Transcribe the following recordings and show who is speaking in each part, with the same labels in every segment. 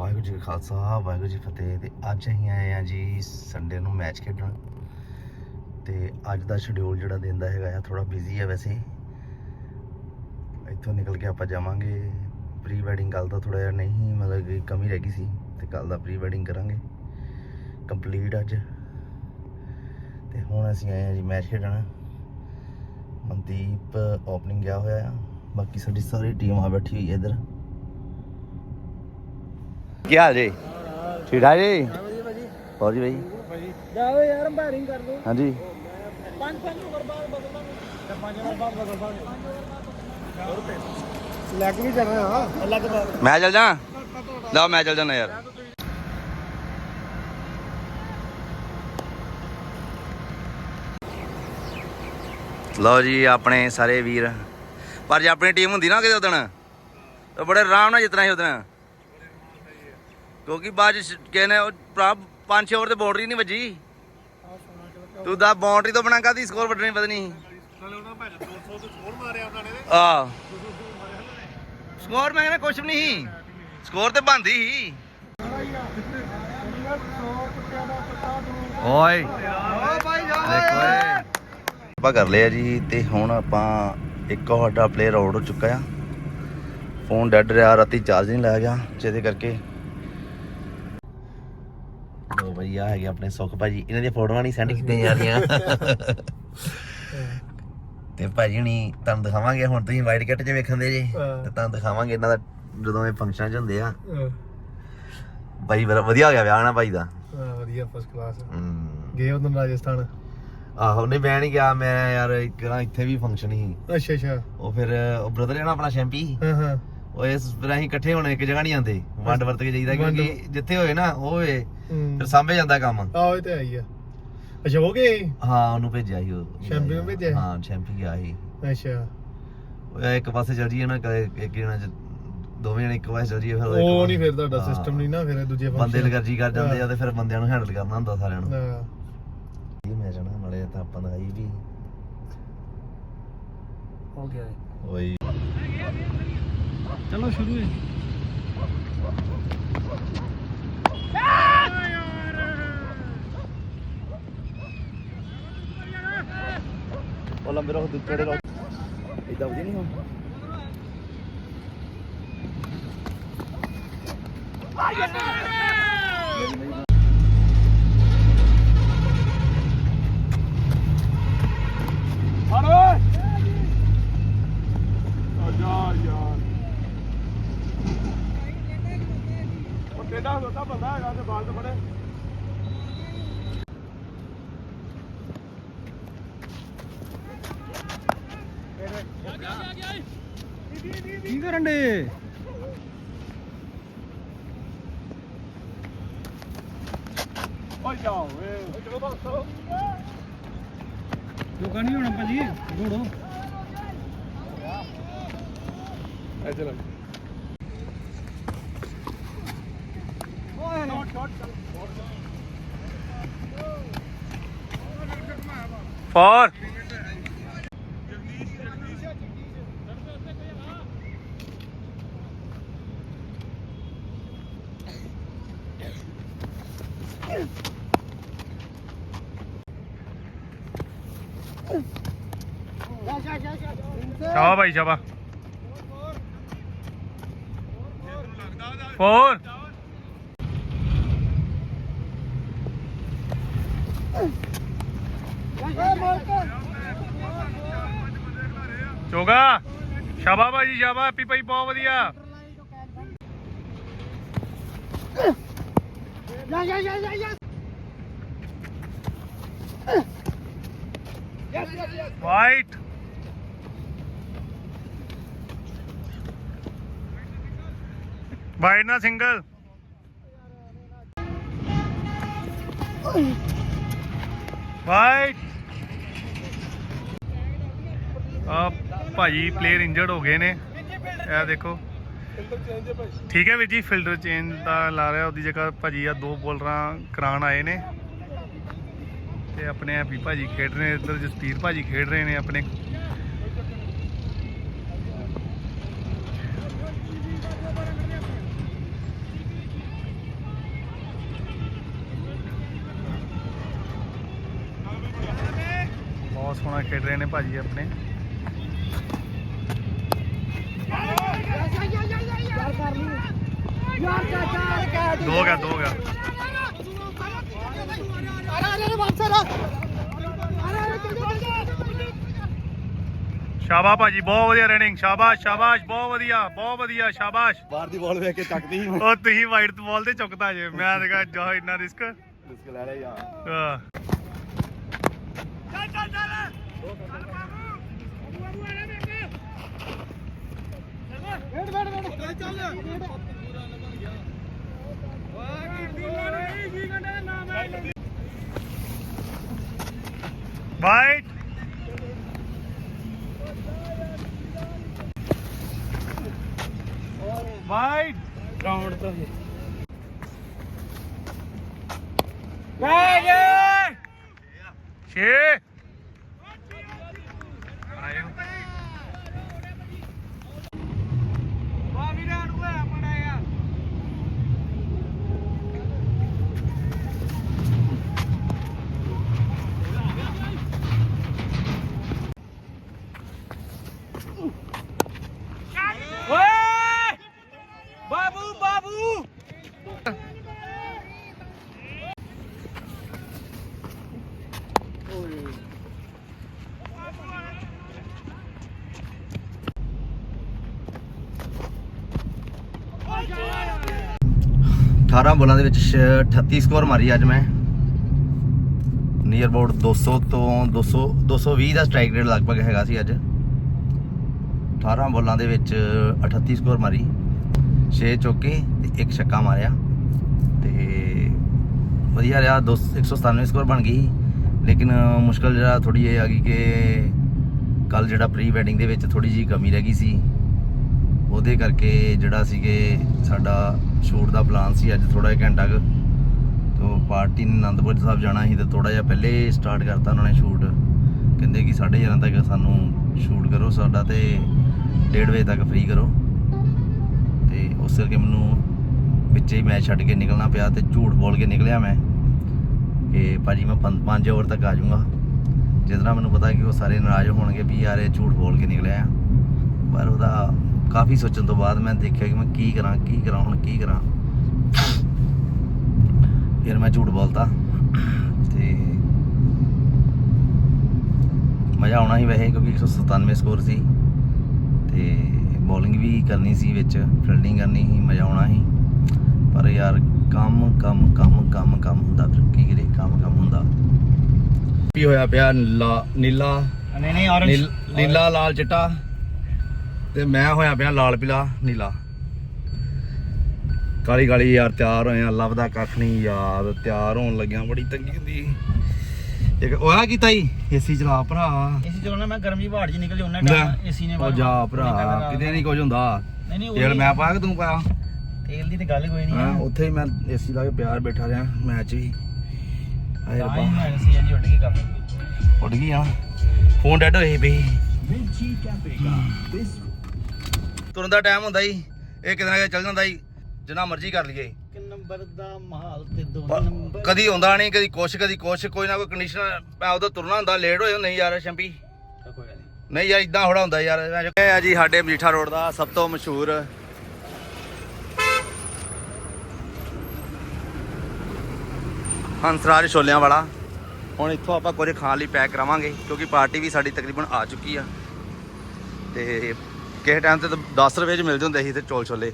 Speaker 1: ਵਾਹਿਗੁਰੂ ਜੀ ਕਾ ਖਾਲਸਾ, ਵਾਹਿਗੁਰੂ ਜੀ ਫਤਿਹ ਤੇ ਅੱਜ ਅਸੀਂ ਆਏ ਆ ਜੀ ਸੰਡੇ ਨੂੰ ਮੈਚ ਖੇਡਣ। ਤੇ ਅੱਜ ਦਾ ਸ਼ਡਿਊਲ ਜਿਹੜਾ ਦਿਨ ਦਾ ਹੈਗਾ ਆ ਥੋੜਾ ਬਿਜ਼ੀ ਹੈ ਵੈਸੇ। ਇੱਥੋਂ ਨਿਕਲ ਕੇ ਆਪਾਂ ਜਾਵਾਂਗੇ। ਪ੍ਰੀ ਵੈਡਿੰਗ ਕੱਲ ਦਾ ਥੋੜਾ ਜਿਹਾ ਨਹੀਂ, ਮਤਲਬ ਕਿ ਕਮੀ ਰਹਿ ਗਈ ਸੀ ਤੇ ਕੱਲ ਦਾ ਪ੍ਰੀ ਵੈਡਿੰਗ ਕਰਾਂਗੇ। ਕੰਪਲੀਟ ਅੱਜ। ਤੇ ਹੁਣ ਅਸੀਂ ਆਏ ਆ ਜੀ ਮੈਚ ਖੇਡਣ। ਮਨਦੀਪ ਓਪਨਿੰਗ ਗਿਆ ਹੋਇਆ ਆ। ਬਾਕੀ ਸਾਡੀ ਸਾਰੀ ਟੀਮ ਆ ਬੈਠੀ ਹੋਈ ਹੈ ਇੱਧਰ। ਕੀ ਹਾਲ ਜੀ? ਠੀਕ ਠਾਕ ਜੀ? ਹੋਰ ਜੀ ਭਾਈ
Speaker 2: ਜਾਓ ਯਾਰ ਅੰਪਾਇਰਿੰਗ ਕਰ ਦੋ
Speaker 1: ਹਾਂਜੀ।
Speaker 2: ਪੰਜ ਪੰਜ ਓਵਰ ਬਾਅਦ ਬਦਲਣਾ ਤੇ ਪੰਜ ਓਵਰ ਬਾਅਦ ਬਦਲਣਾ। ਲੱਗ ਵੀ ਜਾਣਾ ਹਾਂ ਲੱਗ ਬਾਅਦ
Speaker 1: ਮੈਂ ਚੱਲ ਜਾ। ਲਓ ਮੈਂ ਚੱਲ ਜਾਣਾ ਯਾਰ। ਲਓ ਜੀ ਆਪਣੇ ਸਾਰੇ ਵੀਰ। ਪਰ ਜੇ ਆਪਣੀ ਟੀਮ ਹੁੰਦੀ ਨਾ ਕਿਤੇ ਉਦਣ ਤਾਂ ਬੜੇ ਆਰਾਮ ਨਾਲ ਜਿੱਤਣਾ ਸੀ ਉਦਣ ਕਿਉਂਕਿ ਬਾਅਦ ਚ ਨੇ ਉਹ ਪੰਜ ਛੇ ਓਵਰ ਤੇ ਬਾਉਂਡਰੀ ਨਹੀਂ ਵੱਜੀ। ਤੂੰ ਦਾ ਬਾਉਂਡਰੀ ਤੋਂ ਬਣਾ ਕਾਦੀ ਸਕੋਰ ਵੱਢਣੀ ਪਤਾ ਨਹੀਂ।
Speaker 2: ਨਾਲੇ ਉਹਨਾਂ ਭਾਜ 200 ਤੋਂ ਸਕੋਰ
Speaker 1: ਆ। ਮੈਂ ਕਹਿੰਦਾ ਕੁਛ ਵੀ ਨਹੀਂ ਸਕੋਰ ਤੇ ਬੰਦੀ ਸੀ। ਓਏ। ਆਪਾਂ ਕਰ ਲਿਆ ਜੀ ਤੇ ਹੁਣ ਆਪਾਂ ਇੱਕ ਸਾਡਾ ਪਲੇਅਰ ਆਊਟ ਹੋ ਚੁੱਕਾ ਆ। ਫੋਨ ਡੈਡ ਰਿਹਾ ਰਾਤੀ ਚਾਰਜ ਨਹੀਂ ਲਾਇਆ ਗਿਆ ਜਿਹਦੇ ਕਰਕੇ ਆ ਹੈਗੇ ਆਪਣੇ ਸੁਖ ਭਾਜੀ। ਇਹਨਾਂ ਦੀਆਂ ਫੋਟੋਆਂ ਨਹੀਂ ਸੈਂਡ ਕੀਤੀਆਂ ਜਾ ਰਹੀਆਂ। ਤੇ ਭਾਜੀ ਹੁਣੀ ਤੁਹਾਨੂੰ ਦਿਖਾਵਾਂਗੇ ਹੁਣ ਤੁਸੀਂ ਵਾਈਟ ਕਿੱਟ 'ਚ ਵੇਖਣ ਦੇ ਜੀ। ਤੇ ਤੁਹਾਨੂੰ ਦਿਖਾਵਾਂਗੇ ਇਹਨਾਂ ਦਾ ਜਦੋਂ ਇਹ ਫੰਕਸ਼ਨ 'ਚ ਹੁੰਦੇ ਆ। ਬਾਈ ਬੜਾ ਵਧੀਆ ਹੋ ਗਿਆ ਵਿਆਹ ਨਾ ਭਾਈ ਦਾ।
Speaker 2: ਵਧੀਆ ਫਸਟ ਕਲਾਸ। ਗਏ ਉਦੋਂ ਰਾਜਸਥਾਨ?
Speaker 1: ਆਹੋ ਨਹੀਂ ਮੈਂ ਨਹੀਂ ਗਿਆ ਮੈਂ ਯਾਰ ਇੱਕ ਨਾ ਇੱਥੇ ਵੀ ਫੰਕਸ਼ਨ ਸੀ।
Speaker 2: ਅੱਛਾ ਅੱਛਾ।
Speaker 1: ਉਹ ਫਿਰ ਉਹ ਬ੍ਰਦਰ ਹੈ ਨਾ ਆਪਣਾ ਸ਼ੈਂਪੀ
Speaker 2: ਹਾਂ ਹਾਂ।
Speaker 1: ਉਹ ਇਸ ਫਿਰ ਅਸੀਂ ਇਕੱਠੇ ਹੋਣੇ ਇੱਕ ਜਗ੍ਹਾ ਨਹੀਂ ਆਉਂਦੇ ਵੰਡ ਵਰਤ ਕੇ ਜਾਈਦਾ
Speaker 2: ਵੰਡ-
Speaker 1: ਕਿਉਂਕਿ ਜਿੱਥੇ ਹੋਏ ਨਾ ਉਹ ਹੋਏ। ਫਿਰ ਸਾਂਭੇ ਜਾਂਦਾ ਕੰਮ।
Speaker 2: ਆਹ ਇਹ ਤੇ ਆਈ ਆ। ਅੱਛਾ ਹੋ ਗਏ
Speaker 1: ਹਾਂ ਉਹਨੂੰ ਭੇਜਿਆ ਸੀ ਉਹ
Speaker 2: ਸ਼ੈਂਪੀ ਨੂੰ ਭੇਜਿਆ ਸੀ?
Speaker 1: ਹਾਂ ਸ਼ੈਂਪੀ ਗਿਆ ਸੀ।
Speaker 2: ਅੱਛਾ।
Speaker 1: ਉਹ ਇੱਕ ਪਾਸੇ ਚੱਲ ਜੀਏ ਨਾ ਕਦੇ ਇੱਕ ਜਣਾ ਚ ਦੋਵੇਂ ਜਣੇ ਇੱਕ ਪਾਸੇ ਚੱਲ ਜੀਏ ਫਿਰ ਇੱਕ
Speaker 2: ਉਹ ਨਹੀਂ ਫਿਰ ਤੁਹਾਡਾ
Speaker 1: ਹਾਂ।
Speaker 2: ਸਿਸਟਮ ਨਹੀਂ ਨਾ ਫਿਰ ਦੂਜੇ
Speaker 1: ਬੰਦੇ
Speaker 2: function।
Speaker 1: ਲਗਰਜੀ ਕਰ ਜਾਂਦੇ ਆ ਤੇ ਫਿਰ ਬੰਦਿਆਂ ਨੂੰ ਹੈਂਡਲ ਕਰਨਾ ਹੁੰਦਾ ਸਾਰਿਆਂ ਨੂੰ।
Speaker 2: ਹਾਂ।
Speaker 1: ਇਹ ਮੈਂ ਜਾਣਾ ਨਾਲੇ ਤਾਂ ਆਪਾਂ ਦਾ ਇਹ ਵੀ।
Speaker 2: ਹੋ ਗਿਆ।
Speaker 1: ਓਏ।
Speaker 2: ਚਲੋ ਸ਼ੁਰੂ ਹੈ।
Speaker 1: ਉਹ ਲੰਬੇ ਰੋ ਦੁੱਤੜੇ ਰੋ ਇਦਾਂ ਵਧੀਆ ਨਹੀਂ ਹੋ
Speaker 2: ਫੜ ਓਏ ਆ ਜਾ ਯਾਰ ਉਹ ਟੇਡਾ ਹੁੰਦਾ ਬੰਦਾ ਹੈਗਾ ਤੇ ਬਾਲ ਤੇ ਫੜੇ ਕੀ ਕਰਨ ਦੇ ਓਏ ਜਾਓ ਏ ਚਲੋ ਬਸ ਚਲੋ ਲੋਕਾਂ ਨਹੀਂ ਹੋਣਾ ਭਾਜੀ ਘੋੜੋ। ਐ ਚਲੋ ਓਏ। Shot shot
Speaker 1: four.
Speaker 3: ਸ਼ਾਬਾ ਭਾਈ ਸ਼ਾਬਾ ਫੋਰ ਚੋਗਾ ਸ਼ਾਬਾ ਭਾਜੀ ਸ਼ਾਬਾ ਹੈਪੀ ਭਾਈ ਬਹੁਤ ਵਧੀਆ। ਵਾਈਟ ਵਾਈਟ ਨਾ ਸਿੰਗਲ। ਵਾਈਟ ਆ ਭਾਜੀ ਪਲੇਅਰ ਇੰਜਰਡ ਹੋ ਗਏ ਨੇ। ਇਹ ਦੇਖੋ। ਠੀਕ ਹੈ ਵੀਰ ਜੀ ਫਿਲਡਰ ਚੇਂਜ ਦਾ ਲਾ ਰਿਹਾ ਉਹਦੀ ਜਗ੍ਹਾ ਭਾਜੀ ਆ ਦੋ ਬੋਲਰਾਂ ਕਰਾਣ ਆਏ ਨੇ। ਤੇ ਆਪਣੇ ਹੈਪੀ ਭਾਜੀ ਖੇਡ ਰਹੇ ਨੇ, ਇੱਧਰ ਜਸਪੀਰ ਭਾਜੀ ਖੇਡ ਰਹੇ ਨੇ ਆਪਣੇ ਸੋਹਣਾ ਖੇਡ ਰਹੇ ਨੇ ਭਾਜੀ ਆਪਣੇ। ਦੋ
Speaker 2: ਚੱਲ ਚੱਲ
Speaker 3: ਸ਼ਾਬਾਸ਼ ਭਾਜੀ ਬਹੁਤ ਵਧੀਆ ਰਨਿੰਗ ਸ਼ਾਬਾਸ਼ ਸ਼ਾਬਾਸ਼ ਬਹੁਤ ਵਧੀਆ ਬਹੁਤ ਵਧੀਆ ਸ਼ਾਬਾਸ਼।
Speaker 1: ਬਾਹਰ ਦੀ ਬਾਲ ਵੇਖ ਕੇ ਚੱਕਦੀ
Speaker 3: ਉਹ ਤੁਸੀਂ ਵਾਈਟ ਬਾਲ ਤੇ ਚੁੱਕਦਾ ਜੇ। ਮੈਂ ਤਾਂ ਕਿਹਾ ਜਾ ਇੰਨਾ ਰਿਸਕ
Speaker 1: ਰਿਸਕ ਲੈ ਲਿਆ ਯਾਰ।
Speaker 3: ਹਾਂ।
Speaker 2: ਵੇਟ ਚੱਲ।
Speaker 3: ਵਾਈਟ ਵਾਈਟ
Speaker 2: ਗਰਾਊਂਡ ਤੋਂ
Speaker 3: ਵਾਹ ਗਏ 6
Speaker 1: 18 ਬੋਲਾਂ ਦੇ ਵਿੱਚ 38 ਸਕੋਰ ਮਾਰੀ ਅੱਜ ਮੈਂ। ਨੀਅਰ ਅਬਾਊਟ 200 ਤੋਂ 200 220 ਦਾ ਸਟ੍ਰਾਈਕ ਰੇਟ ਲਗਭਗ ਹੈਗਾ ਸੀ ਅੱਜ। 18 ਬੋਲਾਂ ਦੇ ਵਿੱਚ 38 ਸਕੋਰ ਮਾਰੀ। 6 ਚੌਕੇ ਤੇ ਇੱਕ ਛੱਕਾ ਮਾਰਿਆ। ਤੇ ਵਧੀਆ ਰਿਹਾ 197 ਸਕੋਰ ਬਣ ਗਈ। ਲੇਕਿਨ ਮੁਸ਼ਕਲ ਜਿਹੜਾ ਥੋੜੀ ਇਹ ਆ ਗਈ ਕਿ ਕੱਲ ਜਿਹੜਾ ਪ੍ਰੀ ਵੈਡਿੰਗ ਦੇ ਵਿੱਚ ਥੋੜੀ ਜੀ ਕਮੀ ਰਹਿ ਗਈ ਸੀ। ਉਹਦੇ ਕਰਕੇ ਜਿਹੜਾ ਸੀਗੇ ਸਾਡਾ ਸ਼ੂਟ ਦਾ ਪਲਾਨ ਸੀ ਅੱਜ ਥੋੜਾ ਜਿਹਾ ਘੰਟਾ ਕੁ। ਤੋਂ ਪਾਰਟੀ ਨੇ ਆਨੰਦਪੁਰ ਸਾਹਿਬ ਜਾਣਾ ਸੀ ਤੇ ਥੋੜਾ ਜਿਹਾ ਪਹਿਲੇ ਸਟਾਰਟ ਕਰਤਾ ਉਹਨਾਂ ਨੇ ਸ਼ੂਟ। ਕਹਿੰਦੇ ਕਿ 11:30 ਤੱਕ ਸਾਨੂੰ ਸ਼ੂਟ ਕਰੋ ਸਾਡਾ ਤੇ 1:30 ਵਜੇ ਤੱਕ ਫ੍ਰੀ ਕਰੋ। ਤੇ ਉਸ ਕਰਕੇ ਮੈਨੂੰ ਵਿੱਚੇ ਹੀ ਮੈਚ ਛੱਡ ਕੇ ਨਿਕਲਣਾ ਪਿਆ ਤੇ ਝੂਠ ਬੋਲ ਕੇ ਨਿਕਲਿਆ ਮੈਂ ਕਿ ਭਾਜੀ ਮੈਂ 5 ਓਵਰ ਤੱਕ ਆ ਜਾਊਂਗਾ। ਜਿਸ ਤਰ੍ਹਾਂ ਮੈਨੂੰ ਪਤਾ ਕਿ ਉਹ ਸਾਰੇ ਨਾਰਾਜ਼ ਹੋਣਗੇ ਵੀ ਯਾਰ ਇਹ ਝੂਠ ਬੋਲ ਕੇ ਨਿਕਲਿਆ ਆ। ਪਰ ਉਹਦਾ ਕਾਫੀ ਸੋਚਣ ਤੋਂ ਬਾਅਦ ਮੈਂ ਦੇਖਿਆ ਕਿ ਮੈਂ ਕੀ ਕਰਾਂ ਕੀ ਕਰਾਂ ਹੁਣ ਕੀ ਕਰਾਂ। ਫਿਰ ਮੈਂ ਝੂਠ ਬੋਲਤਾ। ਤੇ ਮਜ਼ਾ ਆਉਣਾ ਸੀ ਵੈਸੇ ਕਿਉਂਕਿ 197 ਸਕੋਰ ਸੀ। ਤੇ ਬੋਲਿੰਗ ਵੀ ਕਰਨੀ ਸੀ ਵਿੱਚ ਫੀਲਡਿੰਗ ਕਰਨੀ ਸੀ ਮਜ਼ਾ ਆਉਣਾ ਸੀ। ਪਰ ਯਾਰ ਕੰਮ ਕੰਮ ਕੰਮ ਕੰਮ ਕੰਮ ਹੁੰਦਾ ਫਿਰ ਕੀ ਕਰੇ ਕੰਮ ਕੰਮ ਹੁੰਦਾ। ਕੀ ਹੋਇਆ ਪਿਆ ਨੀਲਾ
Speaker 2: ਨਹੀਂ ਨਹੀਂ
Speaker 1: ਨੀਲ- ਨੀਲਾ ਲਾਲ ਚਿੱਟਾ? ਤੇ ਮੈਂ ਹੋਇਆ ਪਿਆ ਲਾਲ ਪੀਲਾ ਨੀਲਾ। ਕਾਲੀ ਕਾਲੀ ਯਾਰ ਤਿਆਰ ਹੋਏ ਆ। ਲੱਭਦਾ ਕੱਖ ਨਹੀਂ ਯਾਰ ਤਿਆਰ ਹੋਣ ਲੱਗਿਆ ਬੜੀ ਤੰਗੀ ਹੁੰਦੀ। ਇੱਕ ਉਹ ਆ ਕੀਤਾ ਹੀ ਏਸੀ ਚਲਾ ਭਰਾ।
Speaker 2: ਏਸੀ ਚਲਾਉਣਾ ਮੈਂ ਗਰਮੀ ਬਾੜ ਜੀ ਨਿਕਲ ਜਾ ਉਹਨਾਂ
Speaker 1: ਲੈ,
Speaker 2: ਟਾਈਮ ਏਸੀ ਨੇ
Speaker 1: ਉਹ ਜਾ ਭਰਾ ਕਿਤੇ ਨਹੀਂ ਕੁਝ ਹੁੰਦਾ।
Speaker 2: ਨਹੀਂ ਨਹੀਂ
Speaker 1: ਤੇਲ ਮੈਂ ਪਾਇਆ ਕਿ ਤੂੰ ਪਾਇਆ?
Speaker 2: ਤੇਲ ਦੀ ਤੇ ਗੱਲ ਕੋਈ ਨਹੀਂ
Speaker 1: ਹਾਂ ਉੱਥੇ ਹੀ ਮੈਂ ਏਸੀ ਲਾ ਕੇ ਪਿਆਰ ਬੈਠਾ ਰਿਹਾ ਮੈਚ ਵੀ। ਆਏ ਰੱਬਾ।
Speaker 2: ਮੈਂ ਏਸੀ ਜੀ ਉੱਡ ਗਈ ਕੰਮ
Speaker 1: ਉੱਡ ਗਈ ਆ। ਫੋਨ ਡੈਡ ਹੋਏ ਪਈ ਤੁਰਨ ਦਾ ਟਾਈਮ ਹੁੰਦਾ ਹੀ ਇਹ ਕਿਤੇ ਨਾ ਕਿਤੇ ਚੱਲ ਜਾਂਦਾ ਹੀ ਜਿੰਨਾ ਮਰਜ਼ੀ ਕਰ ਲਈਏ।
Speaker 2: ਇੱਕ ਨੰਬਰ ਦਾ ਮਾਲ ਤੇ ਦੋ
Speaker 1: ਪਰ
Speaker 2: ਨੰਬਰ
Speaker 1: ਕਦੀ ਆਉਂਦਾ ਨਹੀਂ ਕਦੀ ਕੁਛ ਕਦੀ ਕੁਛ ਕੋਈ ਨਾ ਕੋਈ ਕੰਡੀਸ਼ਨ ਮੈਂ ਉਦੋਂ ਤੁਰਨਾ ਹੁੰਦਾ ਲੇਟ ਹੋਏ ਨਹੀਂ ਯਾਰ ਸ਼ੰਪੀ
Speaker 2: ਕੋਈ ਗੱਲ ਨਹੀਂ।
Speaker 1: ਨਹੀਂ ਯਾਰ ਇਦਾਂ ਥੋੜਾ ਹੁੰਦਾ ਯਾਰ ਇਹ ਆ ਜੀ ਸਾਡੇ ਮਜੀਠਾ ਰੋਡ ਦਾ ਸਭ ਤੋਂ ਮਸ਼ਹੂਰ ਹੰਸਰਾਜ ਛੋਲਿਆਂ ਵਾਲਾ। ਹੁਣ ਇੱਥੋਂ ਆਪਾਂ ਕੁਝ ਖਾਣ ਲਈ ਪੈਕ ਕਰਾਵਾਂਗੇ ਕਿਉਂਕਿ ਪਾਰਟੀ ਵੀ ਸਾਡੀ ਤਕਰੀਬਨ ਆ ਚੁੱਕੀ ਆ। ਤੇ ਕਿਸੇ ਟਾਈਮ ਤੇ ਤਾਂ 10 ਰੁਪਏ ਚ ਮਿਲ ਜਾਂਦੇ ਸੀ ਤੇ ਚੌਲ ਛੋਲੇ।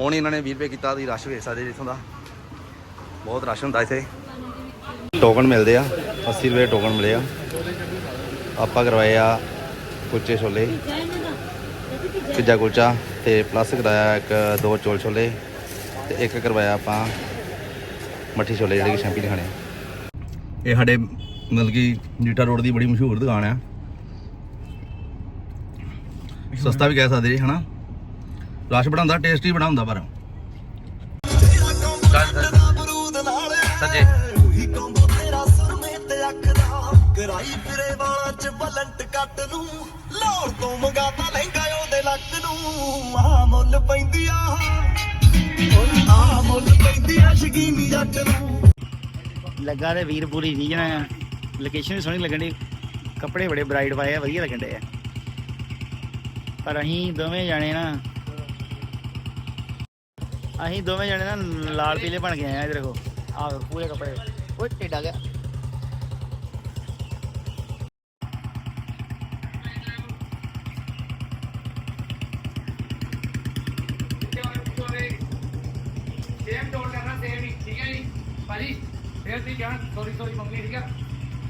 Speaker 1: ਹੁਣ ਇਹਨਾਂ ਨੇ 20 ਰੁਪਏ ਕੀਤਾ, ਤੁਸੀਂ ਰਸ਼ ਵੇਖ ਸਕਦੇ ਜੀ ਦਾ। ਬਹੁਤ ਰਸ਼ ਹੁੰਦਾ ਇੱਥੇ। ਟੋਕਨ ਮਿਲਦੇ ਆ 80 ਰੁਪਏ ਟੋਕਨ ਮਿਲੇ ਆ। ਆਪਾਂ ਕਰਵਾਏ ਆ ਕੁਲਚੇ ਛੋਲੇ ਪਿੱਜ਼ਾ ਕੁਲਚਾ ਤੇ ਪਲੱਸ ਕਰਾਇਆ ਇੱਕ, ਦੋ ਚੋਲ ਛੋਲੇ ਤੇ ਇੱਕ ਕਰਵਾਇਆ ਆਪਾਂ ਮੱਠੀ ਛੋਲੇ ਜਿਹੜੇ ਕਿ ਸ਼ੈਂਪੀ ਦੇ ਖਾਣੇ ਇਹ ਸਾਡੇ ਮਤਲਬ ਕਿ ਨੀਟਾ ਰੋਡ ਦੀ ਬੜੀ ਮਸ਼ਹੂਰ ਦੁਕਾਨ ਆ। ਸਸਤਾ ਵੀ ਕਹਿ ਸਕਦੇ ਜੀ ਹਨਾ? ਰਸ਼ ਬੜਾ ਟੇਸਟੀ ਬੜਾ ਹੁੰਦਾ ਪਰ। ਸੱਜੇ
Speaker 4: ਉਹੀ ਕੰਬੋ ਤੇਰਾ ਸੁਰਮੇ ਤੇ ਅੱਖ ਦਾ ਕਰਾਈ ਫਿਰੇ ਵਾਲਾਂ ਚ ਬਲੰਟ ਕੱਟ ਨੂੰ ਲੋੜ ਤੋਂ ਮੰਗਾਤਾ ਲਹਿੰਗਾ ਉਹਦੇ ਲੱਕ ਨੂੰ ਆ ਮੁੱਲ ਪੈਂਦੀ ਆ ਆ ਮੁੱਲ ਪੈਂਦੀ ਆ ਸ਼ਕੀਨੀ ਜੱਟ ਨੂੰ
Speaker 2: ਲੱਗਾ ਤੇ ਵੀਰ ਪੂਰੀ ਰੀਜਨ ਲੋਕੇਸ਼ਨ ਵੀ ਸੋਹਣੀ ਲੱਗਣੀ ਕੱਪੜੇ ਬੜੇ ਬ੍ਰਾਈਟ ਪਾਏ ਆ ਵਧੀਆ ਲੱਗਣ ਡਏ ਆ। ਪਰ ਅਸੀਂ ਦੋਵੇਂ ਜਾਣੇ ਨਾ ਅਸੀਂ ਦੋਵੇਂ ਜਾਣੇ ਨਾ ਲਾਲ ਪੀਲੇ ਬਣ ਗਏ ਆ ਇਧਰ ਦੇਖੋ ਆਹ ਪੂਰੇ ਕੱਪੜੇ ਓਏ ਟੇਡਾ ਗਿਆ
Speaker 3: ਸੇਮ ਟੋਲ ਕਰਨਾ ਸੇਮ ਹੀ ਠੀਕ ਹੈ ਜੀ ਭਾਜੀ ਫੇਰ ਤੁਸੀਂ ਕਹਿਣਾ ਸੌਰੀ ਸੌਰੀ ਮੰਗਣੀ ਠੀਕ ਹੈ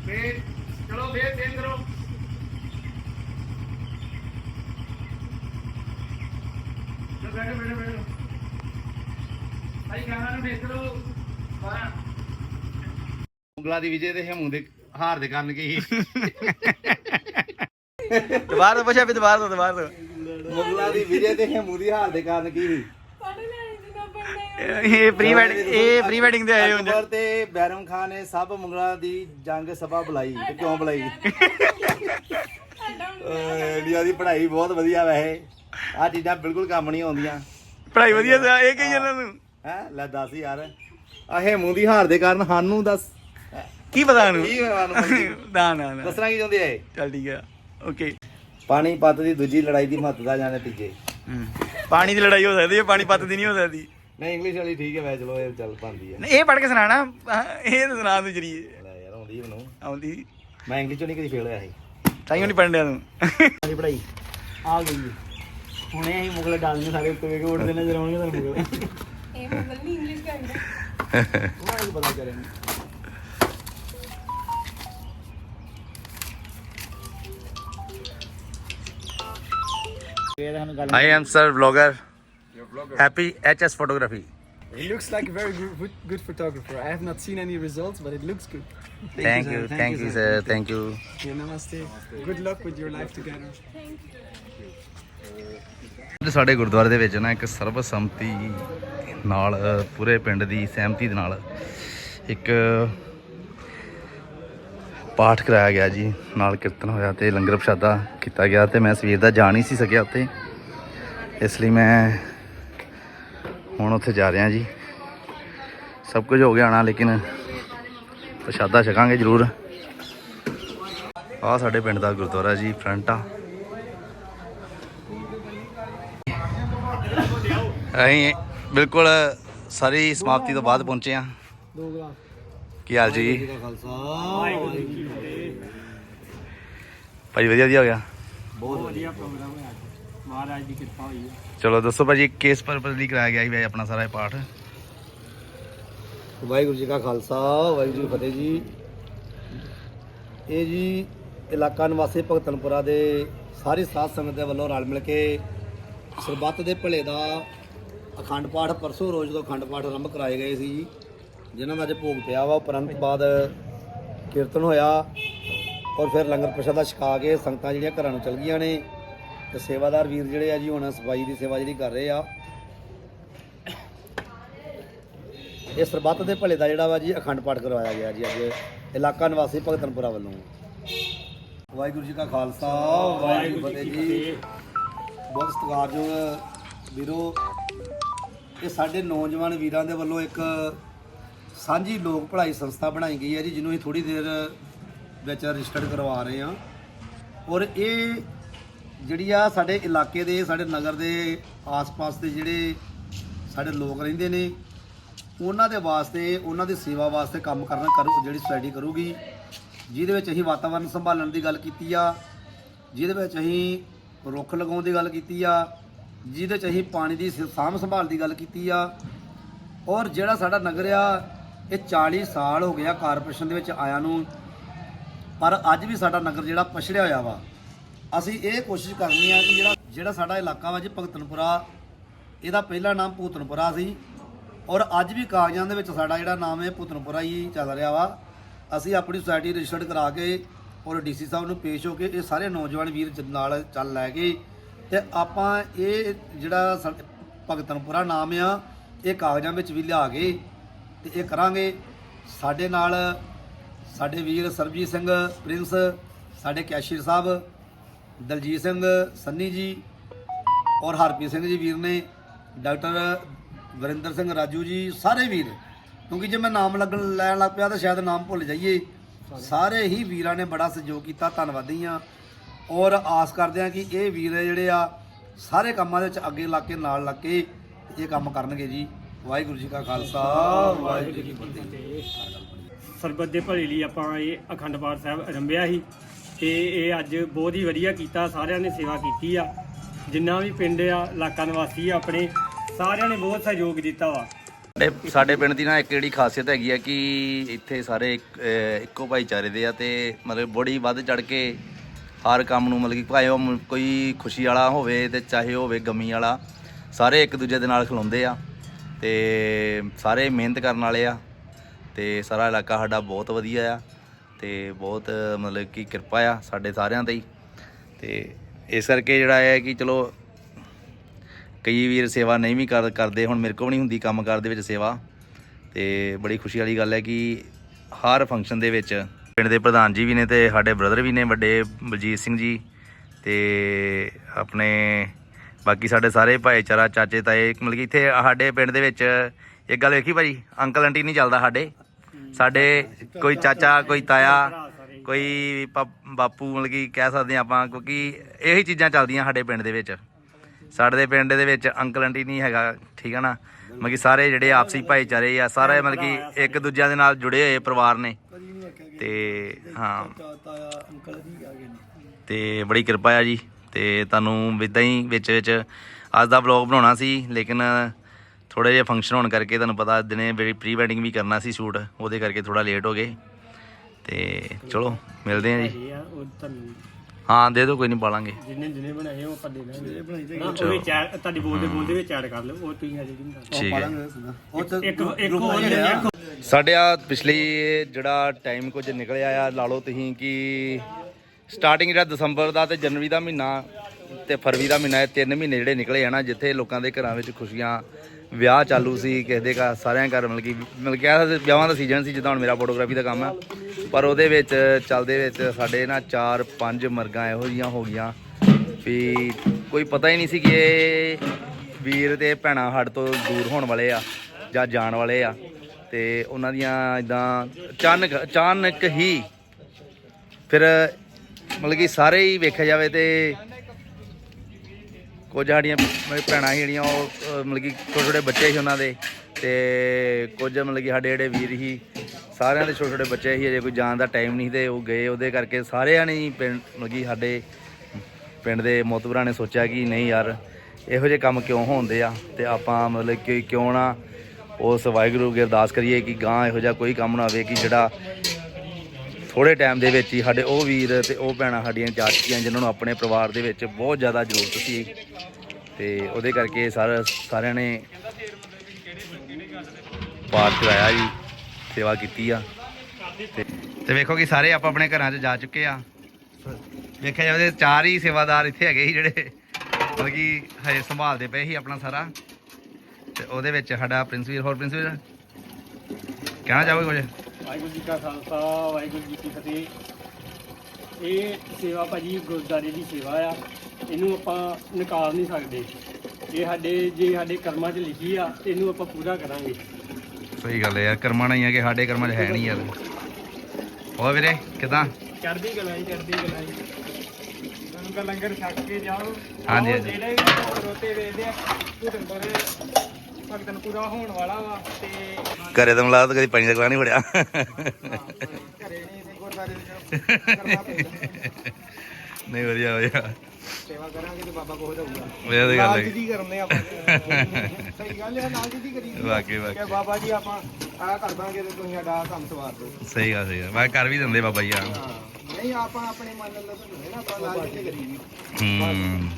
Speaker 3: ਫੇਰ ਚਲੋ ਫੇਰ ਸੇਮ ਕਰੋ ਚਲੋ ਬੈਠੋ ਬੈਠੋ ਬੈਠੋ। ਭਾਈ ਨੂੰ
Speaker 1: ਦੀ ਵਿਜੇ ਤੇ ਹਮੂ ਦੇ ਹਾਰ ਦੇ ਕਾਰਨ ਕੀ
Speaker 2: ਦੁਬਾਰਾ ਤੋਂ ਪੁੱਛਿਆ ਵੀ ਦੁਬਾਰਾ ਤੋਂ ਦੁਬਾਰਾ ਤੋਂ।
Speaker 1: ਮੁਗਲਾਂ ਦੀ ਵਿਜੇ ਤੇ ਹਮੂ ਦੀ ਹਾਰ ਦੇ ਕਾਰਨ ਕੀ ਸੀ?
Speaker 2: ਇਹ ਪ੍ਰੀ ਵੈਡ ਇਹ ਪ੍ਰੀ ਵੈਡਿੰਗ ਤੇ ਆਏ ਹੁੰਦੇ
Speaker 1: ਅਕਬਰ ਤੇ ਬੈਰਮ ਖਾਨ ਨੇ ਸਭ ਮੁਗਲਾਂ ਦੀ ਜੰਗ ਸਭਾ ਬੁਲਾਈ ਤੇ ਕਿਉਂ ਬੁਲਾਈ? ਇੰਡੀਆ ਦੀ ਪੜ੍ਹਾਈ ਬਹੁਤ ਵਧੀਆ ਵੈਸੇ। ਆ ਚੀਜ਼ਾਂ ਬਿਲਕੁਲ ਕੰਮ ਨਹੀਂ ਆਉਂਦੀਆਂ।
Speaker 2: ਪੜਾਈ ਵਧੀਆ ਸੀ ਇਹ ਕਹੀ ਇਹਨਾਂ ਨੂੰ?
Speaker 1: ਹੈ। ਲੈ ਦੱਸ ਯਾਰ। ਆ ਹੇਮੂ ਦੀ ਹਾਰ ਦੇ ਕਾਰਨ ਸਾਨੂੰ ਦੱਸ।
Speaker 2: ਕੀ ਪਤਾ ਇਹਨੂੰ
Speaker 1: ਕੀ ਹੋਇਆ ਨੂੰ?
Speaker 2: ਨਾ ਨਾ ਨਾ।
Speaker 1: ਦੱਸਣਾ ਕੀ ਚਾਹੁੰਦੇ ਆ ਇਹ?
Speaker 2: ਚੱਲ ਠੀਕ ਆ। ਓਕੇ।
Speaker 1: ਪਾਣੀਪਤ ਦੀ ਦੂਜੀ ਲੜਾਈ ਦੀ ਮਹੱਤਤਾ ਜਾਣੇ ਤੀਜੇ?
Speaker 2: ਪਾਣੀ ਦੀ ਲੜਾਈ ਹੋ ਸਕਦੀ ਹੈ ਪਾਣੀ ਪੱਤ ਦੀ ਨਹੀਂ ਹੋ ਸਕਦੀ।
Speaker 1: ਨਹੀਂ ਇੰਗਲਿਸ਼ ਵਾਲੀ ਠੀਕ ਹੈ ਵੈ ਚਲੋ ਇਹ ਚੱਲ ਪਾਉਂਦੀ ਹੈ।
Speaker 2: ਨਹੀਂ, ਇਹ ਪੜ ਕੇ ਸੁਣਾਣਾ ਆਹ, ਇਹ ਤਾਂ ਸੁਣਾ ਤੂੰ ਜਰੀਏ।
Speaker 1: ਲੈ ਯਾਰ ਆਉਂਦੀ ਮੈਨੂੰ।
Speaker 2: ਆਉਂਦੀ।
Speaker 1: ਮੈਂ ਇੰਗਲਿਸ਼ ਚੋਂ ਨਹੀਂ ਕਦੀ ਫੇਲ ਹੋਇਆ ਸੀ
Speaker 2: ਤਾਈਓ ਨਹੀਂ ਪੜਨ ਡਿਆ ਤੂੰ। ਸਾਡੀ ਪੜਾਈ ਆ ਗਈ। ਹੁਣੇ ਅਸੀਂ ਮੁਗਲ ਡਾਲਨੇ ਸਾਰੇ ਉੱਤੇ ਵੇਖ ਉੱਡਦੇ ਨਜ਼ਰ ਆਉਣਗੇ ਤੁਹਾਨੂੰ ਮੁਗਲ।
Speaker 5: ਇਹ ਮਤਲਬ ਨਹੀਂ ਇੰਗਲਿਸ਼ ਕਰਦਾ
Speaker 2: ਉਹਨਾਂ ਨੂੰ ਪਤਾ ਕਰੇ ਇਹ ਸਾਨੂੰ ਗੱਲ
Speaker 1: I am sir vlogger.
Speaker 6: He looks like a very good, good photographer. I have not seen any results, but it looks good.
Speaker 1: Thank you, thank you sir, thank you.
Speaker 6: Yeah, namaste. Good luck with your life together.
Speaker 1: ਅੱਜ ਸਾਡੇ ਗੁਰਦੁਆਰੇ ਦੇ ਵਿੱਚ ਨਾ ਇੱਕ ਸਰਬਸੰਮਤੀ ਨਾਲ ਅ, ਪੂਰੇ ਪਿੰਡ ਦੀ ਸਹਿਮਤੀ ਦੇ ਨਾਲ ਇੱਕ ਪਾਠ ਕਰਾਇਆ ਗਿਆ ਜੀ ਨਾਲ ਕੀਰਤਨ ਹੋਇਆ ਤੇ ਲੰਗਰ ਪ੍ਰਸ਼ਾਦਾ ਕੀਤਾ ਗਿਆ ਤੇ ਮੈਂ ਸਵੇਰ ਦਾ ਜਾ ਨਹੀਂ ਸੀ ਸਕਿਆ ਉੱਥੇ ਇਸ ਲਈ ਮੈਂ ਹੁਣ ਉੱਥੇ ਜਾ ਰਿਹਾ ਜੀ। ਸਭ ਕੁਝ ਹੋ ਗਿਆ ਨਾ ਲੇਕਿਨ ਪ੍ਰਸ਼ਾਦਾ ਛਕਾਂਗੇ ਜ਼ਰੂਰ। ਆਹ ਸਾਡੇ ਪਿੰਡ ਦਾ ਗੁਰਦੁਆਰਾ ਜੀ ਫਰੰਟ ਆ। ਅਸੀਂ ਬਿਲਕੁਲ ਸਾਰੀ ਸਮਾਪਤੀ ਤੋਂ ਬਾਅਦ ਪਹੁੰਚੇ ਆ ਕੀ ਹਾਲ ਜੀ? ਭਾਜੀ ਵਧੀਆ ਵਧੀਆ ਹੋ ਗਿਆ?
Speaker 6: ਵਧੀਆ ਪ੍ਰੋਗਰਾਮ ਹੈ ਮਹਾਰਾਜ ਦੀ ਕਿਰਪਾ ਹੋਈ ਹੈ
Speaker 1: ਚਲੋ ਦੱਸੋ ਭਾਜੀ, ਕਿਸ ਪਰਪਸ ਲਈ ਕਰਾਇਆ ਗਿਆ ਸੀ ਵੈਸੇ ਆਪਣਾ ਸਾਰਾ ਇਹ ਪਾਠ?
Speaker 7: ਵਾਹਿਗੁਰੂ ਜੀ ਕਾ ਖਾਲਸਾ, ਵਾਹਿਗੁਰੂ ਜੀ ਕੀ ਫਤਿਹ ਜੀ। ਇਹ ਜੀ ਇਲਾਕਾ ਨਿਵਾਸੀ ਭਗਤਨਪੁਰਾ ਦੇ ਸਾਰੀ ਸਾਧ ਸੰਗਤ ਦੇ ਵੱਲੋਂ ਰਲ ਮਿਲ ਕੇ ਸਰਬੱਤ ਦੇ ਭਲੇ ਦਾ ਅਖੰਡ ਪਾਠ ਪਰਸੋਂ ਰੋਜ਼ ਤੋਂ ਅਖੰਡ ਪਾਠ ਆਰੰਭ ਕਰਾਏ ਗਏ ਸੀ ਜੀ, ਜਿਨ੍ਹਾਂ ਦਾ ਅੱਜ ਭੋਗ ਪਿਆ ਵਾ। ਉਪਰੰਤ ਬਾਅਦ ਕੀਰਤਨ ਹੋਇਆ ਔਰ ਫਿਰ ਲੰਗਰ ਪ੍ਰਸ਼ਾਦਾ ਛਕਾ ਕੇ ਸੰਗਤਾਂ ਜਿਹੜੀਆਂ ਘਰਾਂ ਨੂੰ ਚਲ ਗਈਆਂ ਨੇ। ਤੇ ਸੇਵਾਦਾਰ ਵੀਰ ਜਿਹੜੇ ਆ ਜੀ ਹੁਣ ਸਫ਼ਾਈ ਦੀ ਸੇਵਾ ਜਿਹੜੀ ਕਰ ਰਹੇ ਆ। ਇਹ ਸਰਬੱਤ ਦੇ ਭਲੇ ਦਾ ਜਿਹੜਾ ਵਾ ਜੀ ਅਖੰਡ ਪਾਠ ਕਰਵਾਇਆ ਗਿਆ ਜੀ ਅੱਜ ਇਲਾਕਾ ਨਿਵਾਸੀ ਭਗਤਨਪੁਰਾ ਵੱਲੋਂ। ਵਾਹਿਗੁਰੂ ਜੀ ਕਾ ਖਾਲਸਾ, ਵਾਹਿਗੁਰੂ ਜੀ ਕੀ ਫਤਿਹ ਜੀ। ਬਹੁਤ ਸਤਿਕਾਰਯੋਗ ਵੀਰੋ, ਇਹ ਸਾਡੇ ਨੌਜਵਾਨ ਵੀਰਾਂ ਦੇ ਵੱਲੋਂ ਇੱਕ ਸਾਂਝੀ ਲੋਕ ਭਲਾਈ ਸੰਸਥਾ ਬਣਾਈ ਗਈ ਹੈ ਜੀ, ਜਿਹਨੂੰ ਅਸੀਂ ਥੋੜੀ ਦੇਰ ਵਿੱਚ ਰਜਿਸਟਰਡ ਕਰਵਾ ਰਹੇ ਹਾਂ। ਔਰ ਇਹ ਜਿਹੜੀ ਆ ਸਾਡੇ ਇਲਾਕੇ ਦੇ, ਸਾਡੇ ਨਗਰ ਦੇ ਆਸ-ਪਾਸ ਦੇ ਜਿਹੜੇ ਸਾਡੇ ਲੋਕ ਰਹਿੰਦੇ ਨੇ, ਉਹਨਾਂ ਦੇ ਵਾਸਤੇ, ਉਹਨਾਂ ਦੀ ਸੇਵਾ ਵਾਸਤੇ ਕੰਮ ਕਰਨਾ ਕਰੂ, ਜਿਹੜੀ ਸੁਸਾਇਟੀ ਕਰੂਗੀ, ਜਿਹਦੇ ਵਿੱਚ ਅਸੀਂ ਵਾਤਾਵਰਣ ਸੰਭਾਲਣ ਦੀ ਗੱਲ ਕੀਤੀ ਆ, ਜਿਹਦੇ ਵਿੱਚ ਅਸੀਂ ਰੁੱਖ ਲਗਾਉਣ ਦੀ ਗੱਲ ਕੀਤੀ ਆ, ਜਿਹਦੇ ਵਿੱਚ ਅਸੀਂ ਪਾਣੀ ਦੀ ਸਾਂਭ ਸੰਭਾਲ ਦੀ ਗੱਲ ਕੀਤੀ ਆ, ਔਰ ਜਿਹੜਾ ਸਾਡਾ ਨਗਰ ਆ, ਇਹ 40 ਸਾਲ ਹੋ ਗਿਆ ਕਾਰਪੋਰੇਸ਼ਨ ਦੇ ਵਿੱਚ ਆਇਆ ਨੂੰ, ਪਰ ਅੱਜ ਵੀ ਸਾਡਾ ਨਗਰ ਜਿਹੜਾ ਪਛੜਿਆ ਹੋਇਆ ਵਾ। ਅਸੀਂ ਇਹ ਕੋਸ਼ਿਸ਼ ਕਰਨੀ ਆ ਕਿ ਜਿਹੜਾ ਜਿਹੜਾ ਸਾਡਾ ਇਲਾਕਾ ਵਾ ਜੀ ਭਗਤਨਪੁਰਾ, ਇਹਦਾ ਪਹਿਲਾ ਨਾਮ ਭੂਤਨਪੁਰਾ ਸੀ। ਔਰ ਅੱਜ ਵੀ ਕਾਗਜ਼ਾਂ ਦੇ ਵਿੱਚ ਸਾਡਾ ਜਿਹੜਾ ਨਾਮ ਹੈ ਭੂਤਨਪੁਰਾ ਹੀ ਚੱਲ ਰਿਹਾ ਵਾ। ਅਸੀਂ ਆਪਣੀ ਸੁਸਾਇਟੀ ਰਜਿਸਟਰਡ ਕਰਾ ਕੇ ਔਰ ਡੀਸੀ ਸਾਹਿਬ ਨੂੰ ਪੇਸ਼ ਹੋ ਕੇ ਇਹ ਸਾਰੇ ਨੌਜਵਾਨ ਵੀਰ ਜ- ਨਾਲ ਚੱਲ ਲੈ ਕੇ ਤੇ ਆਪਾਂ ਇਹ ਜਿਹੜਾ ਸਾਡੇ ਭਗਤਨਪੁਰਾ ਨਾਮ ਆ, ਇਹ ਕਾਗਜ਼ਾਂ ਵਿੱਚ ਵੀ ਲਿਆ ਕੇ ਤੇ ਇਹ ਕਰਾਂਗੇ। ਸਾਡੇ ਨਾਲ ਸਾਡੇ ਵੀਰ ਸਰਬਜੀਤ ਸਿੰਘ, ਪ੍ਰਿੰਸ, ਸਾਡੇ ਕੈਸ਼ੀਰ ਸਾਹਿਬ ਦਲਜੀਤ ਸਿੰਘ ਸੰਨੀ ਜੀ ਔਰ ਹਰਪ੍ਰੀਤ ਸਿੰਘ ਜੀ ਵੀਰ ਨੇ ਡਾਕਟਰ ਵਰਿੰਦਰ ਸਿੰਘ ਰਾਜੂ ਜੀ ਸਾਰੇ ਵੀਰ। ਕਿਉਂਕਿ ਜੇ ਮੈਂ ਨਾਮ ਲੱਗਣ ਲੈਣ ਲੱਗ ਪਿਆ ਤਾਂ ਸ਼ਾਇਦ ਨਾਮ ਭੁੱਲ ਜਾਈਏ। ਸਾਰੇ। ਹੀ ਵੀਰਾਂ ਨੇ ਬੜਾ ਸਹਿਯੋਗ ਕੀਤਾ ਧੰਨਵਾਦੀ ਆ ਔਰ ਆਸ ਕਰਦੇ ਆ ਕਿ ਇਹ ਵੀਰ ਜਿਹੜੇ ਆ ਸਾਰੇ ਕੰਮਾਂ ਦੇ ਵਿੱਚ ਅੱਗੇ ਲੱਗ ਕੇ ਨਾਲ ਲੱਗ ਕੇ ਇਹ ਕੰਮ ਕਰਨਗੇ ਜੀ। ਵਾਹਿਗੁਰੂ ਜੀ ਕਾ ਖਾਲਸਾ ਵਾਹਿਗੁਰੂ ਜੀ ਕੀ ਫਤਿਹ।
Speaker 8: ਸਰਬੱਤ ਦੇ ਭਲੇ ਲਈ ਆਪਾਂ ਇਹ ਅਖੰਡ ਪਾਠ ਸਾਹਿਬ ਆਰੰਭਿਆ ਸੀ। ਤੇ ਇਹ ਅੱਜ ਬਹੁਤ ਹੀ ਵਧੀਆ ਕੀਤਾ, ਸਾਰਿਆਂ ਨੇ ਸੇਵਾ ਕੀਤੀ ਆ। ਜਿੰਨਾ ਵੀ ਪਿੰਡ ਆ, ਇਲਾਕਾ ਨਿਵਾਸੀ ਆ ਆਪਣੇ, ਸਾਰਿਆਂ ਨੇ ਬਹੁਤ ਸਹਿਯੋਗ ਦਿੱਤਾ ਵਾ।
Speaker 1: ਸਾਡੇ ਸਾਡੇ ਪਿੰਡ ਦੀ ਨਾ ਇੱਕ ਜਿਹੜੀ ਖਾਸੀਅਤ ਹੈਗੀ ਆ ਕਿ ਇੱਥੇ ਸਾਰੇ ਇੱਕ- ਅਹ ਇੱਕੋ ਭਾਈਚਾਰੇ ਦੇ ਆ ਤੇ ਮਤਲਬ ਬੜੀ ਵੱਧ ਚੜ ਕੇ ਹਰ ਕੰਮ ਨੂੰ ਮਤਲਬ ਕਿ ਭਾਵੇਂ ਉਹ ਮ- ਕੋਈ ਖੁਸ਼ੀ ਵਾਲਾ ਹੋਵੇ ਤੇ ਚਾਹੇ ਉਹ ਹੋਵੇ ਗਮੀ ਵਾਲਾ, ਸਾਰੇ ਇੱਕ ਦੂਜੇ ਦੇ ਨਾਲ ਖਲੋਂਦੇ ਆ ਤੇ ਸਾਰੇ ਮਿਹਨਤ ਕਰਨ ਵਾਲੇ ਆ ਤੇ ਸਾਰਾ ਇਲਾਕਾ ਸਾਡਾ ਬਹੁਤ ਵਧੀਆ ਆ। ਤੇ ਬਹੁਤ, ਮਤਲਬ ਕਿ ਕਿਰਪਾ ਆ ਸਾਡੇ ਸਾਰਿਆਂ ਤੇ ਹੀ। ਤੇ ਇਸ ਕਰਕੇ ਜਿਹੜਾ ਹੈ ਕਿ ਚਲੋ, ਕਈ ਵੀਰ ਸੇਵਾ ਨਹੀਂ ਵੀ ਕਰ, ਕਰਦੇ, ਹੁਣ ਮੇਰੇ ਕੋਲ ਵੀ ਨਹੀਂ ਹੁੰਦੀ ਕੰਮ ਕਾਰ ਦੇ ਵਿੱਚ ਸੇਵਾ। ਤੇ ਬੜੀ ਖੁਸ਼ੀ ਵਾਲੀ ਗੱਲ ਹੈ ਕਿ ਹਰ ਫੰਕਸ਼ਨ ਦੇ ਵਿੱਚ ਪਿੰਡ ਦੇ ਪ੍ਰਧਾਨ ਜੀ ਵੀ ਨੇ ਤੇ ਸਾਡੇ ਬ੍ਰਦਰ ਵੀ ਨੇ, ਵੱਡੇ ਬਲਜੀਤ ਸਿੰਘ ਜੀ ਤੇ ਆਪਣੇ ਬਾਕੀ ਸਾਡੇ ਸਾਰੇ ਭਾਈਚਾਰਾ, ਚਾਚੇ, ਤਾਏ, ਮਤਲਬ ਕਿ ਇੱਥੇ ਸਾਡੇ ਪਿੰਡ ਦੇ ਵਿੱਚ ਇੱਕ ਗੱਲ ਵੇਖੀ ਭਾਜੀ, ਅੰਕਲ ਆਂਟੀ ਨਹੀਂ ਚੱਲਦਾ ਸਾਡੇ। ਸਾਡੇ ਕੋਈ ਚਾਚਾ, ਕੋਈ ਤਾਇਆ, ਕੋਈ ਪਾ- ਬਾਪੂ ਮਤਲਬ ਕਿ ਕਹਿ ਸਕਦੇ ਹਾਂ ਆਪਾਂ, ਕਿਉਂਕਿ ਇਹੀ ਚੀਜ਼ਾਂ ਚੱਲਦੀਆਂ ਸਾਡੇ ਪਿੰਡ ਦੇ ਵਿੱਚ। ਸਾਡੇ ਦੇ ਪਿੰਡ ਦੇ ਵਿੱਚ ਅੰਕਲ ਆਂਟੀ ਨਹੀਂ ਹੈਗਾ, ਠੀਕ ਹੈ ਨਾ? ਮਤਲਬ ਕਿ ਸਾਰੇ ਜਿਹੜੇ ਆਪਸੀ ਭਾਈਚਾਰੇ ਆ, ਸਾਰੇ ਮਤਲਬ ਕਿ ਇੱਕ ਦੂਜਿਆਂ ਦੇ ਨਾਲ ਜੁੜੇ ਹੋਏ ਪਰਿਵਾਰ ਨੇ। ਤੇ ਹਾਂ। ਤੇ ਬੜੀ ਕਿਰਪਾ ਆ ਜੀ। ਤੇ ਤੁਹਾਨੂੰ ਇਦਾਂ ਹੀ ਵਿੱਚ ਵਿੱਚ ਅੱਜ ਦਾ ਵਲੌਗ ਬਣਾਉਣਾ ਸੀ, ਲੇਕਿਨ ਥੋੜੇ ਜਿਹੇ ਫੰਕਸ਼ਨ ਹੋਣ ਕਰਕੇ ਤੁਹਾਨੂੰ ਪਤਾ ਦਿਨੇ ਮੇਰੀ ਪ੍ਰੀ ਵੈਡਿੰਗ ਵੀ ਕਰਨਾ ਸੀ ਸ਼ੂਟ ਉਹਦੇ ਕਰਕੇ ਥੋੜਾ ਲੇਟ ਹੋ ਗਏ। ਤੇ ਚਲੋ ਮਿਲਦੇ ਆ ਜੀ ਹਾਂ ਦੇ ਦਿਓ ਕੋਈ ਨਹੀਂ ਪਾਲਾਂਗੇ।
Speaker 8: ਜਿੰਨੇ ਜਿੰਨੇ ਬਣਾਏ ਉਹ ਆਪਾਂ ਦੇ ਦਾਂਗੇ। ਨਾ ਉਹ ਵਿੱਚ add- ਤੁਹਾਡੀ ਬੋਲਦੇ ਬੋਲਦੇ ਵਿੱਚ ਐਡ ਕਰ ਲਓ ਉਹ ਤੁਸੀਂ ਹਜੇ ਨਹੀਂ ਕਰਦੇ
Speaker 1: ਠੀਕ ਹੈ।
Speaker 7: ਉਹ ਤੇ
Speaker 8: ਇੱਕ ਇੱਕ
Speaker 7: group
Speaker 8: ਹੋਰ
Speaker 7: ਬਣਾਇਆ।
Speaker 8: ਇੱਕ
Speaker 1: ਸਾਡੇ ਆ ਪਿਛਲੀ ਜਿਹੜਾ ਟਾਈਮ ਕੁਝ ਨਿਕਲਿਆ ਆ ਲਾ ਲਓ ਤੁਸੀਂ ਕਿ ਸਟਾਰਟਿੰਗ ਜਿਹੜਾ ਦਸੰਬਰ ਦਾ ਤੇ ਜਨਵਰੀ ਦਾ ਮਹੀਨਾ ਤੇ ਫਰਵਰੀ ਦਾ ਮਹੀਨਾ ਇਹ ਤਿੰਨ ਮਹੀਨੇ ਜਿਹੜੇ ਨਿਕਲੇ ਆ ਨਾ ਜਿੱਥੇ ਲੋਕਾਂ ਦੇ ਘਰਾਂ ਵਿੱਚ ਖੁਸ਼ੀਆਂ ਵਿਆਹ ਚਾਲੂ ਸੀ, ਕਿਸੇ ਦੇ ਘਰ, ਸਾਰਿਆਂ ਘਰ ਮਤਲਬ ਕਿ ਮਤਲਬ ਕਿ ਇਹ ਵਿਆਹਾਂ ਦਾ ਸੀਜ਼ਨ ਸੀ ਜਿੱਦਾਂ ਹੁਣ ਮੇਰਾ ਫੋਟੋਗ੍ਰਾਫੀ ਦਾ ਕੰਮ ਆ। ਪਰ ਉਹਦੇ ਵਿੱਚ ਚੱਲਦੇ ਵਿੱਚ ਸਾਡੇ ਨਾ 4-5 ਮਰਗਾਂ ਇਹੋ ਜੀਆਂ ਹੋ ਗਈਆਂ ਵੀ ਕੋਈ ਪਤਾ ਹੀ ਨਹੀਂ ਸੀ ਕਿ ਇਹ ਵੀਰ ਤੇ ਭੈਣਾਂ ਹੱਡ ਤੋਂ ਦੂਰ ਹੋਣ ਵਾਲੇ ਆ ਜਾਂ ਜਾਣ ਵਾਲੇ ਆ। ਤੇ ਉਹਨਾਂ ਦੀਆਂ ਇਦਾਂ ਅਚਾਨਕ ਅਚਾਨਕ ਹੀ ਫਿਰ ਮਤਲਬ ਕਿ ਸਾਰੇ ਹੀ ਵੇਖਿਆ ਜਾਵੇ ਤੇ ਕੁਝ ਸਾਡੀਆਂ ਮਤਲਬ ਭੈਣਾਂ ਸੀ ਜਿਹੜੀਆਂ ਉਹ ਅਹ, ਮਤਲਬ ਕਿ ਛੋਟੇ ਛੋਟੇ ਬੱਚੇ ਸੀ ਉਹਨਾਂ ਦੇ ਤੇ ਕੁਝ ਮਤਲਬ ਕਿ ਸਾਡੇ ਜਿਹੜੇ ਵੀਰ ਸੀ ਸਾਰਿਆਂ ਦੇ ਛੋਟੇ ਛੋਟੇ ਬੱਚੇ ਸੀ ਅਜੇ ਕੋਈ ਜਾਣ ਦਾ ਟਾਈਮ ਨਹੀਂ ਸੀ ਤੇ ਉਹ ਗਏ ਉਹਦੇ ਕਰਕੇ ਸਾਰਿਆਂ ਨੇ ਹੀ ਪਿੰਡ ਮਤਲਬ ਕਿ ਸਾਡੇ ਪਿੰਡ ਦੇ ਮੋਤਬਰਾਂ ਨੇ ਸੋਚਿਆ ਕਿ ਨਹੀਂ ਯਾਰ ਇਹੋ ਜਿਹੇ ਕੰਮ ਕਿਉਂ ਹੁੰਦੇ ਆ ਤੇ ਆਪਾਂ ਮਤਲਬ ਕਿ ਕਿਉਂ ਨਾ ਉਸ ਵਾਹਿਗੁਰੂ ਅੱਗੇ ਅਰਦਾਸ ਕਰੀਏ ਕਿ ਗਾਂ ਇਹੋ ਜਿਹਾ ਕੋਈ ਕੰਮ ਨਾ ਹੋਵੇ ਕਿ ਜਿਹੜਾ ਥੋੜੇ ਟਾਈਮ ਦੇ ਵਿੱਚ ਹੀ ਸਾਡੇ ਉਹ ਵੀਰ ਤੇ ਉਹ ਭੈਣਾਂ ਸਾਡੀਆਂ ਜਾ ਚੁੱਕੀਆਂ ਜਿਨ੍ਹਾਂ ਨੂੰ ਆਪਣੇ ਪਰਿਵਾਰ ਦੇ ਵਿੱਚ ਬਹੁਤ ਜ਼ਿਆਦਾ ਜ਼ਰੂਰਤ ਸੀ। ਤੇ ਉਹਦੇ ਕਰਕੇ ਸਾਰਾ, ਸਾਰਿਆਂ ਨੇ ਪਾਰ ਚਲਾਇਆ ਜੀ, ਸੇਵਾ ਕੀਤੀ ਆ। ਤੇ ਵੇਖੋ ਕਿ ਸਾਰੇ ਆਪਾਂ ਆਪਣੇ ਘਰਾਂ 'ਚ ਜਾ ਚੁੱਕੇ ਆ। ਵੇਖਿਆ ਜਾਵੇ ਤੇ ਚਾਰ ਹੀ ਸੇਵਾਦਾਰ ਇੱਥੇ ਹੈਗੇ ਸੀ ਜਿਹੜੇ ਮਤਲਬ ਕਿ ਹਜੇ ਸੰਭਾਲਦੇ ਪਏ ਸੀ ਆਪਣਾ ਸਾਰਾ। ਤੇ ਉਹਦੇ ਵਿੱਚ ਸਾਡਾ ਪ੍ਰਿੰਸ ਵੀਰ, ਹੋਰ ਪ੍ਰਿੰਸ ਵੀਰ? ਕਹਿਣਾ ਚਾਹੋਗੇ ਕੁਝ?
Speaker 8: ਵਾਹਿਗੁਰੂ ਜੀ ਕਾ ਖਾਲਸਾ ਵਾਹਿਗੁਰੂ ਜੀ ਕੀ ਫਤਿਹ। ਇਹ ਸੇਵਾ ਭਾਜੀ ਗੁਰਦਾਰੇ ਦੀ ਸੇਵਾ ਆ। ਇਹਨੂੰ ਆਪਾਂ ਨਕਾਰ ਨਹੀਂ ਸਕਦੇ। ਇਹ ਸਾਡੇ ਜੇ ਸਾਡੇ ਕਰਮਾਂ 'ਚ ਲਿਖੀ ਆ ਤੇ ਇਹਨੂੰ ਆਪਾਂ ਪੂਰਾ ਕਰਾਂਗੇ।
Speaker 1: ਸਹੀ ਗੱਲ ਹੈ ਯਾਰ ਕਰਮਾਂ ਨਹੀਂ ਆ ਕਿ ਸਾਡੇ ਕਰਮਾਂ 'ਚ ਹੈ ਨਹੀਂ ਯਾਰ। ਹੋਰ ਵੀਰੇ ਕਿਦਾਂ?
Speaker 8: ਚੜ੍ਹਦੀ ਕਲਾ ਜੀ ਚੜ੍ਹਦੀ ਕਲਾ ਜੀ। ਲੰਗਰ ਲੰਗਰ ਛੱਕ ਕੇ ਜਾਓ।
Speaker 1: ਹਾਂਜੀ।
Speaker 8: ਜਿਹੜੇ ਵੀ ਸਰੋਤੇ ਵੇਖਦੇ ਆ। ਭੁਗਤਨ ਭਗਤਨ ਪੂਰਾ ਹੋਣ ਵਾਲਾ ਵਾ ਤੇ
Speaker 1: ਘਰੇ ਤਾਂ ਮਲਾਦ ਕਦੀ ਪਾਣੀ ਦਾ ਗਲਾ ਨਹੀਂ ਫੜਿਆ।
Speaker 8: ਘਰੇ ਨਹੀਂ ਗੁਰਦਾਰੇ
Speaker 1: ਵਧੀਆ ਵਧੀਆ।
Speaker 8: ਸੇਵਾ ਕਰਾਂਗੇ ਤੇ ਬਾਬਾ ਕੋਹ ਦਊਗਾ
Speaker 1: ਵਧੀਆ ਦੀ ਗੱਲ ਹੈ
Speaker 8: ਕੀ ਕਰਨੇ ਆਪਾਂ। ਸਹੀ ਗੱਲ ਹੈ ਨਾਲ ਦੀ ਕਰੀ
Speaker 1: ਵਾਕਈ
Speaker 8: ਕਿ
Speaker 1: ਵਾਕਈ
Speaker 8: ਬਾਬਾ ਜੀ ਆਪਾਂ ਆ ਕਰ ਦਾਂਗੇ ਤੇ ਤੁਸੀਂ ਸਾਡਾ ਕੰਮ ਸਵਾਰ ਦਿਓ।
Speaker 1: ਸਹੀ ਗੱਲ ਸਹੀ ਗੱਲ। ਮੈਂ ਕਰ ਵੀ ਦਿੰਦੇ ਬਾਬਾ ਜੀ ਆ
Speaker 8: ਨਹੀਂ ਆਪਾਂ ਆਪਣੇ ਮਨ ਨਾਲ ਤਾਂ ਨਹੀਂ ਨਾ ਆਪਾਂ ਲਾਲਚ ਨਹੀਂ ਕਰੀ
Speaker 1: ਹੂੰ।